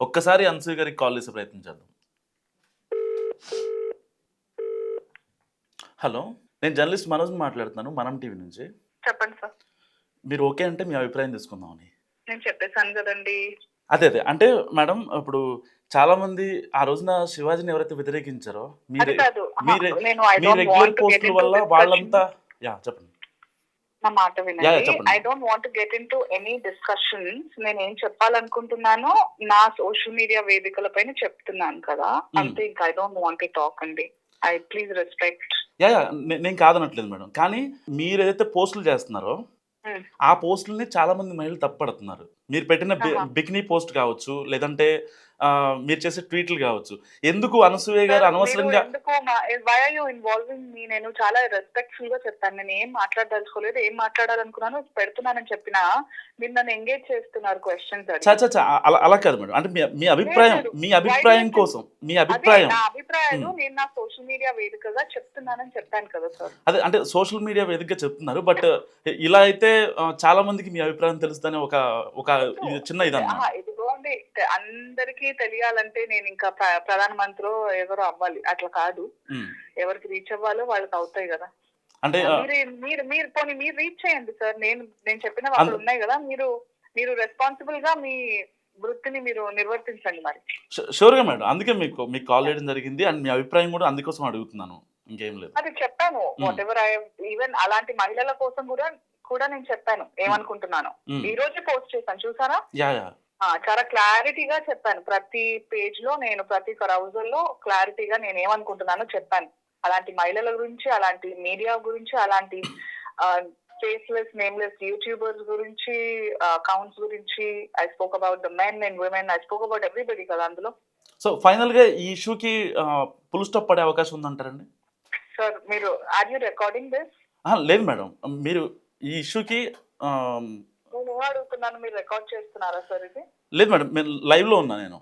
ఒక్కసారి అనసూయ గారికి కాల్ చేసే ప్రయత్నం చేద్దాం. హలో నేను జర్నలిస్ట్ మనోజ్ మాట్లాడుతున్నాను మనం టీవీ నుంచి. చెప్పండి సార్. మీరు ఓకే అంటే మీ అభిప్రాయం తీసుకుందామని. నేను చెప్పేశాను కదండి. అదే అదే. అంటే మేడం ఇప్పుడు చాలా మంది ఆ రోజున శివాజీని ఎవరైతే వ్యతిరేకించారో మీరే మీ రెగ్యులర్ పోస్టుల వల్ల వాళ్ళంతా యా చెప్పండి. నా మాట వినండి. I don't want get into any discussions నేను ఏం చెప్పాలనుకుంటున్నానో నా సోషల్ మీడియా వేదికల పైన చెప్తున్నాను కదా. అంతే ఇంకా ఐ డోంట్ వాంట్ టాక్ అండి ఐ ప్లీజ్ రెస్పెక్ట్ యా నేను కాదనట్లేదు మేడం కానీ మీరు ఏదైతే పోస్టులు చేస్తున్నారో. ఆ పోస్టులని చాలా మంది మహిళలు తప్పడుతున్నారు మీరు పెట్టిన. బికినీ పోస్ట్ కావచ్చు లేదంటే మీరు చేసే ట్వీట్లు కావచ్చు. ఎందుకు అనసూయ గారు అనవసరంగా నేను చాలా రెస్పెక్ట్ఫుల్గా చెప్తాను నేను ఏం మాట్లాడదలుచుకోలేదు. ఏం మాట్లాడాలనుకున్నాను పెడుతున్నానని చెప్పినా మీరు నన్ను ఎంగేజ్ చేస్తున్నారు క్వశ్చన్స్ చా చా చా, అలా అలా కాదు మేడం. అంటే మీ అభిప్రాయం. మీ అభిప్రాయం కోసం మీ అభిప్రాయం. Hmm. నేను నా సోషల్ మీడియా వేదికగా చెప్తున్నానని చెప్పాను కదా సార్. అదే అంటే సోషల్ మీడియా వేదికగా చెప్తున్నారు బట్ ఇలా అయితే చాలా మందికి మీ అభిప్రాయం తెలుస్తుందని ఒక ఒక చిన్న ఇది తె- అందరికీ తెలియాలంటే నేను ఇంకా ప్ర- ప్రధానమంత్రి ఎవరు అవ్వాలి. అట్లా కాదు. ఎవరికి రీచ్ అవ్వాలో వాళ్ళకి అవుతాయి కదా. అంటే మీరు మీరు పోనీ మీరు రీచ్ చేయండి సార్ నేను నేను అక్కడ అంద- ఉన్నాయి కదా. మీరు మీరు రెస్పాన్సిబుల్గా మీ వృత్తిని మీరు నిర్వర్తించండి మరి. షూ- షూర్గా మేడం అందుకే మీకు మీకు కాల్ చేయడం జరిగింది. అండ్ మీ అభిప్రాయం కూడా అందుకోసం అడుగుతున్నాను. ఇంకేం లేదు. అది చెప్పాను. వాట్ ఎవర్ ఐ ఈవెన్ అలాంటి మహిళల కోసం కూడా కూడా నేను చెప్పాను. ఏమనుకుంటున్నాను. ఈ రోజు పోస్ట్ చేశాను. చూసారా? Ya ya. చాలా క్లారిటీగా చెప్పాను. ప్రతి పేజ్లో నేను ప్రతి బ్రౌజర్లో క్లారిటీగా నేను ఏమనుకుంటున్నానో చెప్పాను. అలాంటి మహిళల గురించి అలాంటి మీడియా గురించి అలాంటి ఫేస్లెస్ నేమ్లెస్ యూట్యూబర్స్ గురించి అకౌంట్స్ గురించి I spoke about the men and women I spoke about everybody కదా అందులో. సో ఫైనల్గా ఈ ఇష్యూకి పుల్ స్టాప్ పడే అవకాశం ఉందంటారండి? సార్ మీరు ఆర్ యూ రికార్డింగ్ దిస్ లేదు మేడం. మీరు ఈ ఇష్యూకి నేను అడుగుతున్నాను మీరు రికార్డ్ చేస్తున్నారా సార్ ఇది? లేదు మేడం నేను లైవ్లో ఉన్నా నేను.